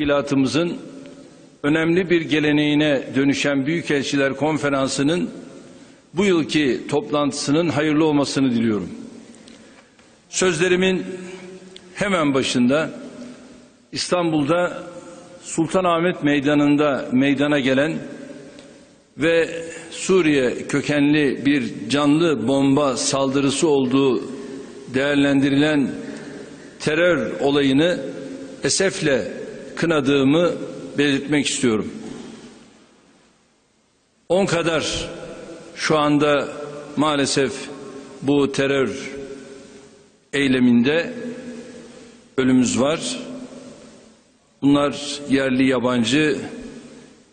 teşkilatımızın önemli bir geleneğine dönüşen Büyükelçiler Konferansı'nın bu yılki toplantısının hayırlı olmasını diliyorum. Sözlerimin hemen başında İstanbul'da Sultanahmet Meydanı'nda meydana gelen ve Suriye kökenli bir canlı bomba saldırısı olduğu değerlendirilen terör olayını esefle kınadığımı belirtmek istiyorum. On kadar şu anda maalesef bu terör eyleminde ölümümüz var. Bunlar yerli yabancı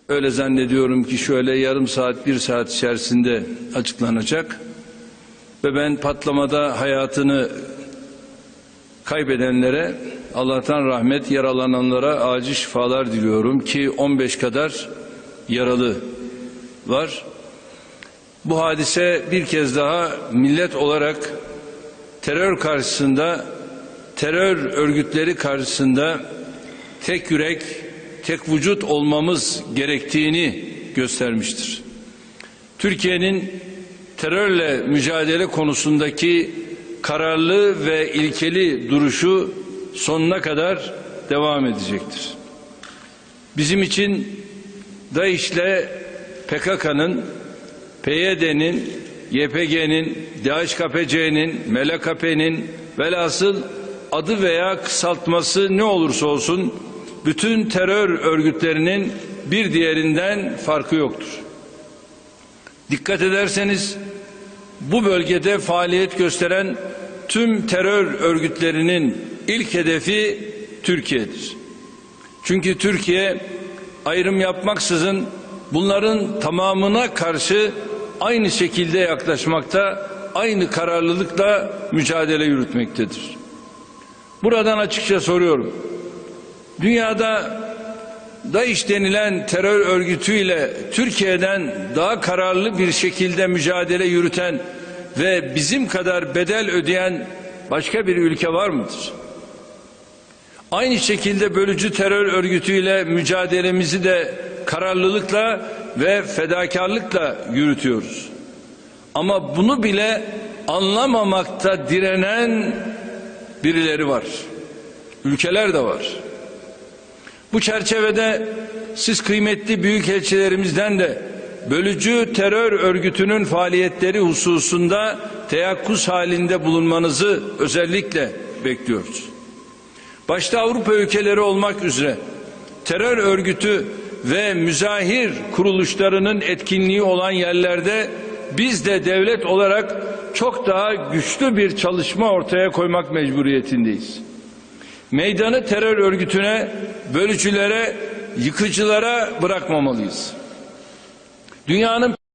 öyle zannediyorum ki şöyle yarım saat bir saat içerisinde açıklanacak. Ve ben patlamada hayatını kaybedenlere Allah'tan rahmet yaralananlara acil şifalar diliyorum ki 15 kadar yaralı var. Bu hadise bir kez daha millet olarak terör karşısında terör örgütleri karşısında tek yürek, tek vücut olmamız gerektiğini göstermiştir. Türkiye'nin terörle mücadele konusundaki kararlı ve ilkeli duruşu sonuna kadar devam edecektir. Bizim için DAEŞ'le PKK'nın, PYD'nin, YPG'nin, DHKPC'nin, MLKP'nin velhasıl adı veya kısaltması ne olursa olsun bütün terör örgütlerinin bir diğerinden farkı yoktur. Dikkat ederseniz bu bölgede faaliyet gösteren tüm terör örgütlerinin ilk hedefi Türkiye'dir. Çünkü Türkiye ayrım yapmaksızın bunların tamamına karşı aynı şekilde yaklaşmakta, aynı kararlılıkla mücadele yürütmektedir. Buradan açıkça soruyorum. Dünyada DAEŞ denilen terör örgütüyle Türkiye'den daha kararlı bir şekilde mücadele yürüten ve bizim kadar bedel ödeyen başka bir ülke var mıdır? Aynı şekilde bölücü terör örgütüyle mücadelemizi de kararlılıkla ve fedakarlıkla yürütüyoruz. Ama bunu bile anlamamakta direnen birileri var. Ülkeler de var. Bu çerçevede siz kıymetli büyükelçilerimizden de bölücü terör örgütünün faaliyetleri hususunda teyakkuz halinde bulunmanızı özellikle bekliyoruz. Başta Avrupa ülkeleri olmak üzere terör örgütü ve müzahir kuruluşlarının etkinliği olan yerlerde biz de devlet olarak çok daha güçlü bir çalışma ortaya koymak mecburiyetindeyiz. Meydanı terör örgütüne, bölücülere, yıkıcılara bırakmamalıyız. Dünyanın